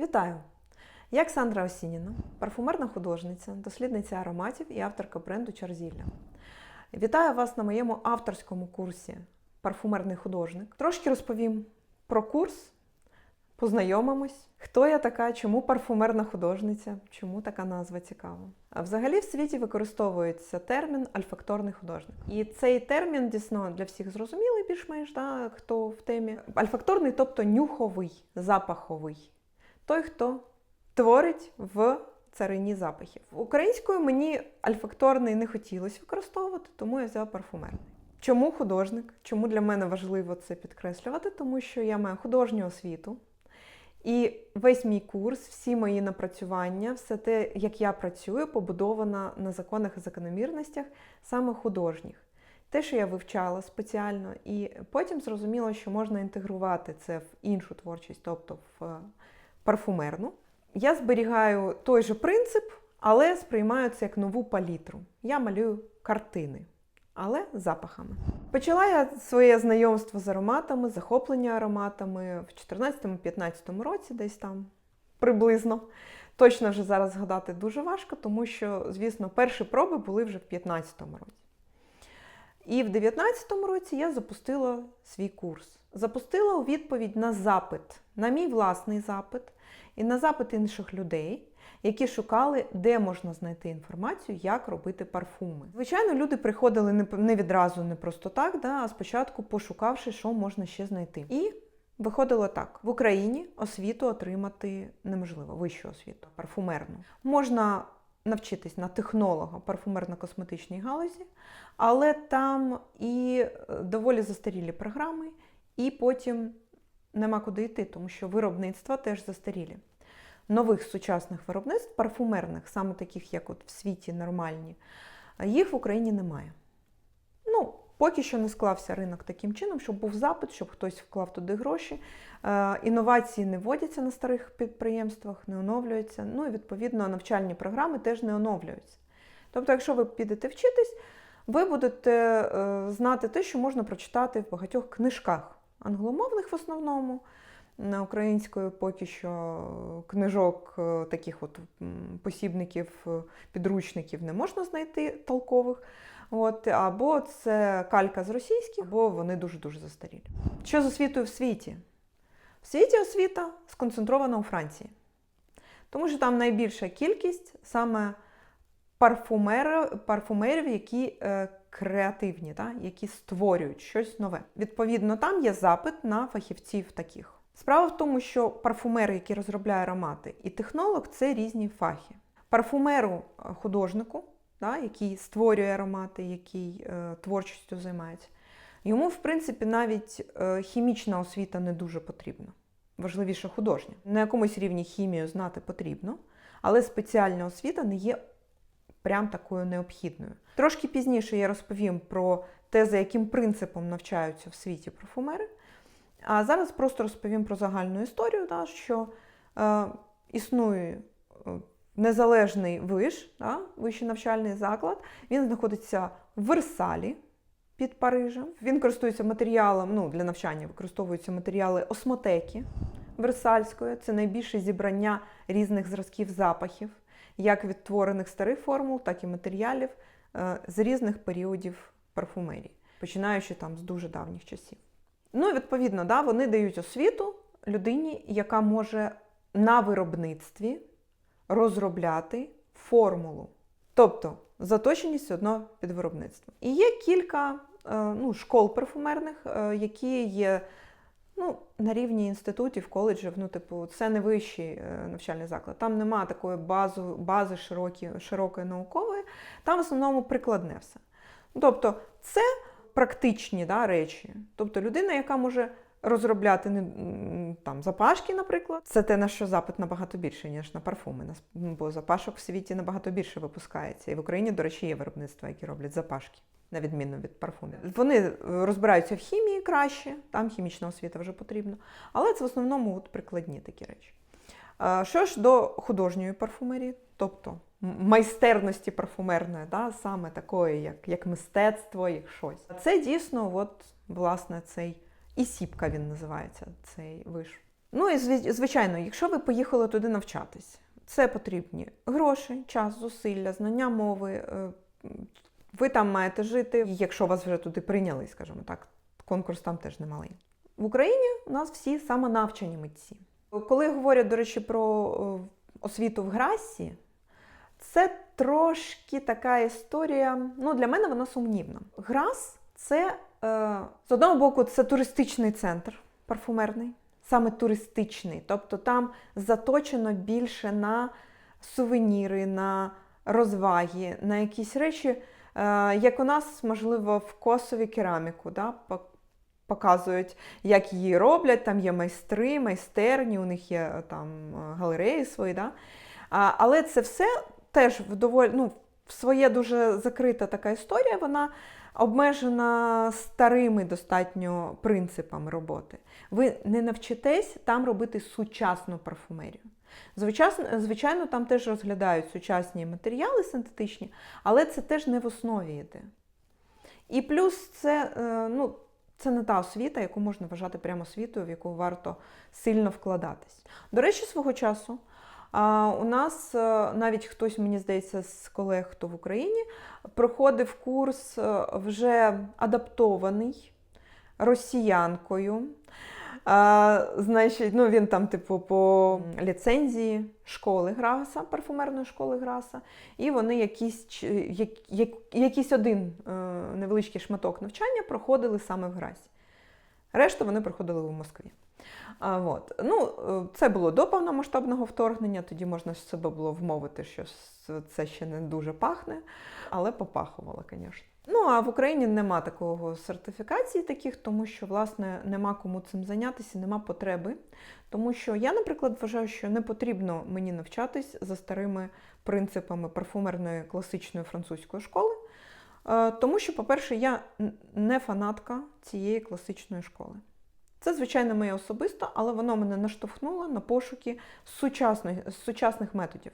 Вітаю! Я Оксандра Осініна, парфумерна художниця, дослідниця ароматів і авторка бренду Чарзілля. Вітаю вас на моєму авторському курсі Парфумерний художник. Трошки розповім про курс, познайомимось, хто я така, чому парфумерна художниця, чому така назва цікава. Взагалі в світі використовується термін альфакторний художник. І цей термін дійсно для всіх зрозумілий, більш-менш, да, хто в темі. Альфакторний, тобто нюховий, запаховий. Той, хто творить в царині запахів. Українською мені альфакторний не хотілося використовувати, тому я взяла парфумерний. Чому художник? Чому для мене важливо це підкреслювати? Тому що я маю художню освіту. І весь мій курс, всі мої напрацювання, все те, як я працюю, побудовано на законах і закономірностях саме художніх. Те, що я вивчала спеціально, і потім зрозуміла, що можна інтегрувати це в іншу творчість, тобто в е, парфумерну. Я зберігаю той же принцип, але сприймаю це як нову палітру. Я малюю картини, але запахами. Почала я своє знайомство з ароматами, захоплення ароматами в 2014-2015 році, десь там приблизно. Точно вже зараз згадати дуже важко, тому що, звісно, перші проби були вже в 2015 році. І в 2019 році я запустила свій курс. Запустила у відповідь на запит, на мій власний запит і на запит інших людей, які шукали, де можна знайти інформацію, як робити парфуми. Звичайно, люди приходили не- відразу, не просто так, да, а спочатку пошукавши, що можна ще знайти. І виходило так: в Україні освіту отримати неможливо, вищу освіту, парфумерну. Можна навчитись на технолога парфумерно-косметичній галузі, але там і е, доволі застарілі програми, і потім нема куди йти, тому що виробництва теж застарілі. Нових сучасних виробництв, парфумерних, саме таких, як от в світі нормальні, їх в Україні немає. Поки що не склався ринок таким чином, щоб був запит, щоб хтось вклав туди гроші. Е, Інновації не вводяться на старих підприємствах, не оновлюються. Ну і відповідно навчальні програми теж не оновлюються. Тобто, якщо ви підете вчитись, ви будете е, знати те, що можна прочитати в багатьох книжках, англомовних в основному. На українською поки що книжок е, таких от посібників, е, підручників не можна знайти толкових. От, або це калька з російських, або вони дуже-дуже застарілі. Що з освітою в світі? В світі освіта сконцентрована у Франції. Тому що там найбільша кількість саме парфумер, парфумерів, які е, креативні, та, які створюють щось нове. Відповідно, там є запит на фахівців таких. Справа в тому, що парфумер, який розробляє аромати, і технолог це різні фахи. Парфумеру е, художнику, да, який створює аромати, який е, творчістю займається, йому, в принципі, навіть е, хімічна освіта не дуже потрібна. Важливіше художня. На якомусь рівні хімію знати потрібно, але спеціальна освіта не є прям такою необхідною. Трошки пізніше я розповім про те, за яким принципом навчаються в світі парфумери. А зараз просто розповім про загальну історію, да, що е, існує е, незалежний виш, да, вищий навчальний заклад. Він знаходиться в Версалі під Парижем. Він користується матеріалом, ну, для навчання використовуються матеріали осмотеки Версальської. Це найбільше зібрання різних зразків запахів, як відтворених старих формул, так і матеріалів е, з різних періодів парфумерії, починаючи там з дуже давніх часів. Ну, відповідно, да, вони дають освіту людині, яка може на виробництві розробляти формулу. Тобто заточеність одно під виробництво. І є кілька е, ну, школ парфумерних, е, які є ну, на рівні інститутів, коледжів. Ну, типу, це не вищий е, навчальний заклад. Там нема такої бази, бази широкі, широкої наукової, там в основному прикладне все. Тобто, це практичні да, речі. Тобто людина, яка може розробляти там, запашки, наприклад, це те, на що запит набагато більше, ніж на парфуми. Бо запашок в світі набагато більше випускається. І в Україні, до речі, є виробництва, які роблять запашки. На відміну від парфумів. Вони е, розбираються в хімії краще, там хімічна освіта вже потрібна. Але це в основному от прикладні такі речі. Е, Що ж до художньої парфумерії, тобто майстерності парфумерної, да, саме такої, як, як мистецтво, як щось. Це дійсно, от, власне, цей і сіпка він називається, цей виш. Ну і звичайно, якщо ви поїхали туди навчатись, це потрібні гроші, час, зусилля, знання мови. е, Ви там маєте жити, якщо вас вже туди прийняли, скажімо так, конкурс там теж немалий. В Україні у нас всі самонавчені митці. Коли говорять, до речі, про е, освіту в Грасі, це трошки така історія. Ну, для мене вона сумнівна. Грас це е, з одного боку, це туристичний центр парфумерний, саме туристичний. Тобто там заточено більше на сувеніри, на розваги, на якісь речі, е, як у нас, можливо, в Косові кераміку. Да? Показують, як її роблять, там є майстри, майстерні, у них є е, там е, галереї свої. Да? Але це все теж в доволі ну, своє дуже закрита така історія, вона обмежена старими достатньо принципами роботи. Ви не навчитесь там робити сучасну парфумерію. Звичайно, звичайно, там теж розглядають сучасні матеріали синтетичні, але це теж не в основі йде. І плюс це, е, ну, це не та освіта, яку можна вважати прямо освітою, в яку варто сильно вкладатись. До речі, свого часу у нас е, навіть хтось, мені здається, з колег, хто в Україні, проходив курс е, вже адаптований росіянкою. А, значить, ну, він там, типу, по ліцензії школи Граса, парфумерної школи Граса, і вони якийсь, ч- як, як, якийсь один е, невеличкий шматок навчання проходили саме в Грасі. Решту вони проходили в Москві. А, от. Ну, е, це було до повномасштабного вторгнення, тоді можна себе було вмовити, що це ще не дуже пахне, але попахувало, звісно. Ну, а в Україні нема такого сертифікації таких, тому що, власне, нема кому цим зайнятися, нема потреби. Тому що я, наприклад, вважаю, що не потрібно мені навчатись за старими принципами парфумерної класичної французької школи. Е, Тому що, по-перше, я не фанатка цієї класичної школи. Це, звичайно, моє особисто, але воно мене наштовхнуло на пошуки сучасних, сучасних методів.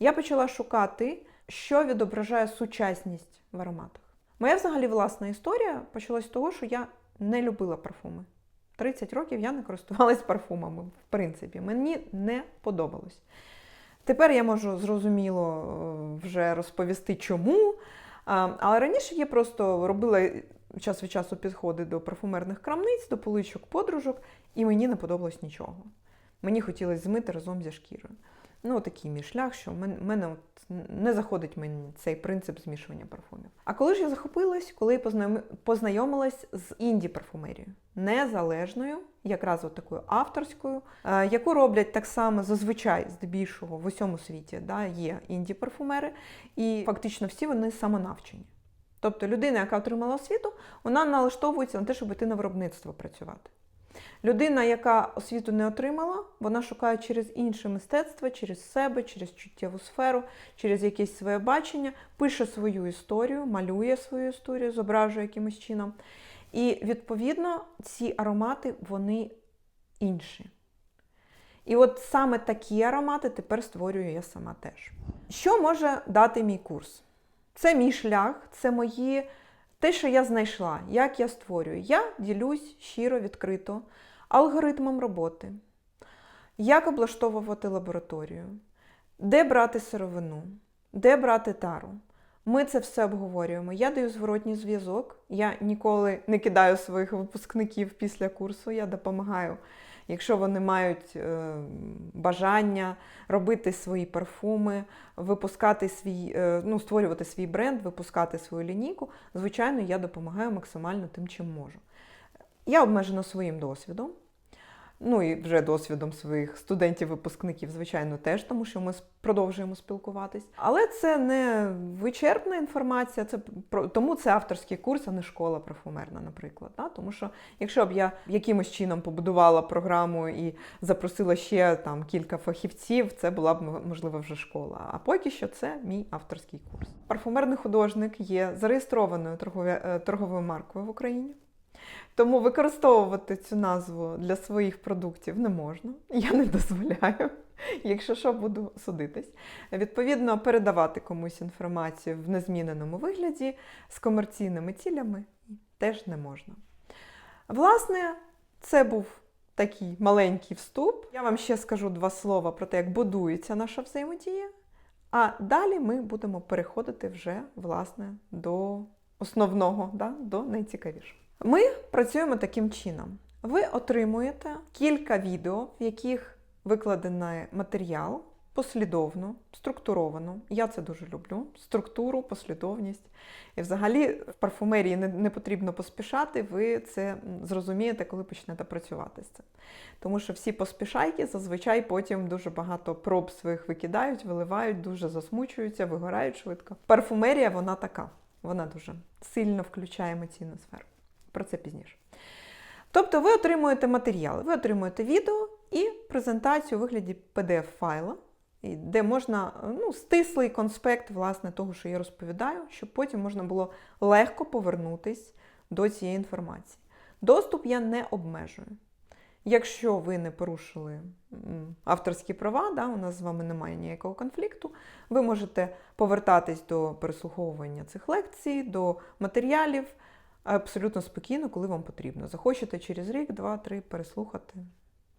Я почала шукати, що відображає сучасність в ароматах. Моя взагалі власна історія почалась з того, що я не любила парфуми. 30 років я не користувалась парфумами, в принципі. Мені не подобалось. Тепер я можу зрозуміло е, вже розповісти, чому. Але раніше я просто робила час від часу підходи до парфумерних крамниць, до поличок подружок, і мені не подобалось нічого. Мені хотілося змити разом зі шкірою. Ну, такий мій шлях, що в мен- мене от не заходить мені цей принцип змішування парфумів. А коли ж я захопилась, коли я познайомилась з інді парфумерією, незалежною, якраз от такою авторською, е, яку роблять так само зазвичай, здебільшого в усьому світі. Да, є інді парфумери, і фактично всі вони самонавчені. Тобто людина, яка отримала освіту, вона налаштовується на те, щоб йти на виробництво працювати. Людина, яка освіту не отримала, вона шукає через інше мистецтво, через себе, через чуттєву сферу, через якесь своє бачення, пише свою історію, малює свою історію, зображує якимось чином. І відповідно ці аромати вони інші. І от саме такі аромати тепер створюю я сама теж. Що може дати мій курс? Це мій шлях, це мої те, що я знайшла, як я створюю. Я ділюсь щиро, відкрито алгоритмом роботи, як облаштовувати лабораторію, де брати сировину, де брати тару. Ми це все обговорюємо. Я даю зворотній зв'язок. Я ніколи не кидаю своїх випускників після курсу. Я допомагаю, якщо вони мають е, бажання робити свої парфуми, випускати свій, е, ну, створювати свій бренд, випускати свою лінійку. Звичайно, я допомагаю максимально тим, чим можу. Я обмежена своїм досвідом. Ну і вже досвідом своїх студентів-випускників, звичайно, теж, тому що ми продовжуємо спілкуватись. Але це не вичерпна інформація, це про тому це авторський курс, а не школа парфумерна, наприклад. Да? Тому що якщо б я якимось чином побудувала програму і запросила ще там кілька фахівців, це була б можливо вже школа. А поки що це мій авторський курс. Парфумерний художник є зареєстрованою е, торговою маркою в Україні. Тому використовувати цю назву для своїх продуктів не можна. Я не дозволяю. Якщо що, буду судитись. Відповідно, передавати комусь інформацію в незміненому вигляді з комерційними цілями теж не можна. Власне, це був такий маленький вступ. Я вам ще скажу два слова про те, як будується наша взаємодія. А далі ми будемо переходити вже власне до основного, да, до найцікавішого. Ми працюємо таким чином. Ви отримуєте кілька відео, в яких викладений матеріал послідовно, структуровано. Я це дуже люблю. Структуру, послідовність. І взагалі в парфумерії не, не потрібно поспішати, ви це зрозумієте, коли почнете працювати з цим. Тому що всі поспішайки зазвичай потім дуже багато проб своїх викидають, виливають, дуже засмучуються, вигорають швидко. Парфумерія вона така. Вона дуже сильно включає емоційну сферу. Про це пізніше. Тобто ви отримуєте матеріали, ви отримуєте відео і презентацію у вигляді PDF-файла, де можна ну, стислий конспект власне, того, що я розповідаю, щоб потім можна було легко повернутись до цієї інформації. Доступ я не обмежую. Якщо ви не порушили авторські права, да, у нас з вами немає ніякого конфлікту, ви можете повертатись до переслуховування цих лекцій, до матеріалів абсолютно спокійно, коли вам потрібно. Захочете через рік, два, три переслухати.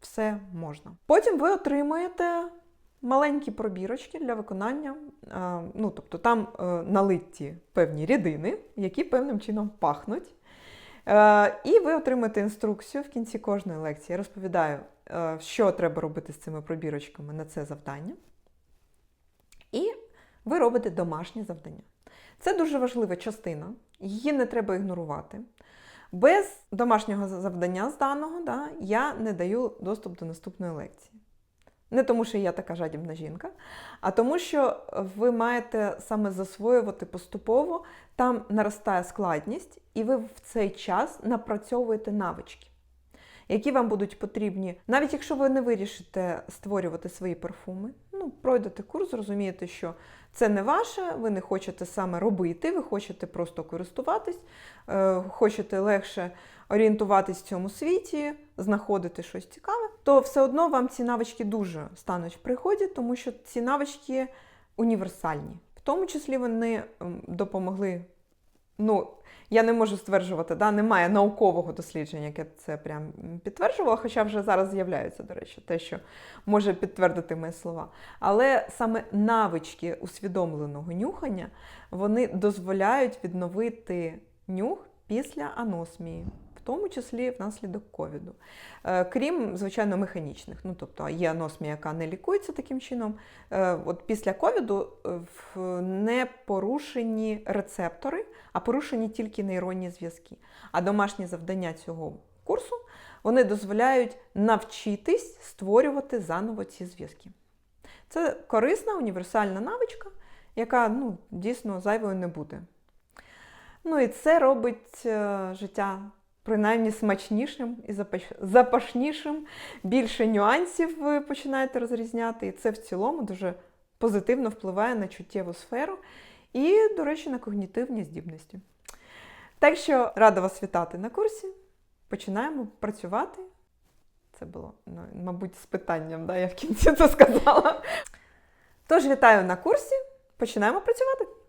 Все можна. Потім ви отримуєте маленькі пробірочки для виконання. е, Ну, тобто там е, налиті певні рідини, які певним чином пахнуть. Е, І ви отримаєте інструкцію в кінці кожної лекції. Я розповідаю, що треба робити з цими пробірочками на це завдання. І ви робите домашнє завдання. Це дуже важлива частина, її не треба ігнорувати. Без домашнього завдання з даного да, я не даю доступ до наступної лекції. Не тому, що я така жадібна жінка, а тому, що ви маєте саме засвоювати поступово, там наростає складність, і ви в цей час напрацьовуєте навички, які вам будуть потрібні, навіть якщо ви не вирішите створювати свої парфуми, ну, пройдете курс, зрозумієте, що це не ваше, ви не хочете саме робити, ви хочете просто користуватись, е, хочете легше орієнтуватись в цьому світі, знаходити щось цікаве, то все одно вам ці навички дуже стануть в пригоді, тому що ці навички універсальні. В тому числі вони допомогли. Ну, я не можу стверджувати, да, немає наукового дослідження, яке це прям підтверджувало, хоча вже зараз з'являється, до речі, те, що може підтвердити мої слова. Але саме навички усвідомленого нюхання вони дозволяють відновити нюх після аносмії, тому числі внаслідок ковіду. Е, Крім, звичайно, механічних. Ну, тобто є аносмія, яка не лікується таким чином. Е, От після ковіду е, не порушені рецептори, а порушені тільки нейронні зв'язки. А домашні завдання цього курсу вони дозволяють навчитись створювати заново ці зв'язки. Це корисна універсальна навичка, яка ну, дійсно зайвою не буде. Ну і це робить життя принаймні смачнішим і запашнішим. Більше нюансів ви починаєте розрізняти, і це в цілому дуже позитивно впливає на чуттєву сферу і, до речі, на когнітивні здібності. Так що рада вас вітати на курсі. Починаємо працювати. Це було, ну, мабуть, з питанням, да, я в кінці це сказала. Тож вітаю на курсі. Починаємо працювати.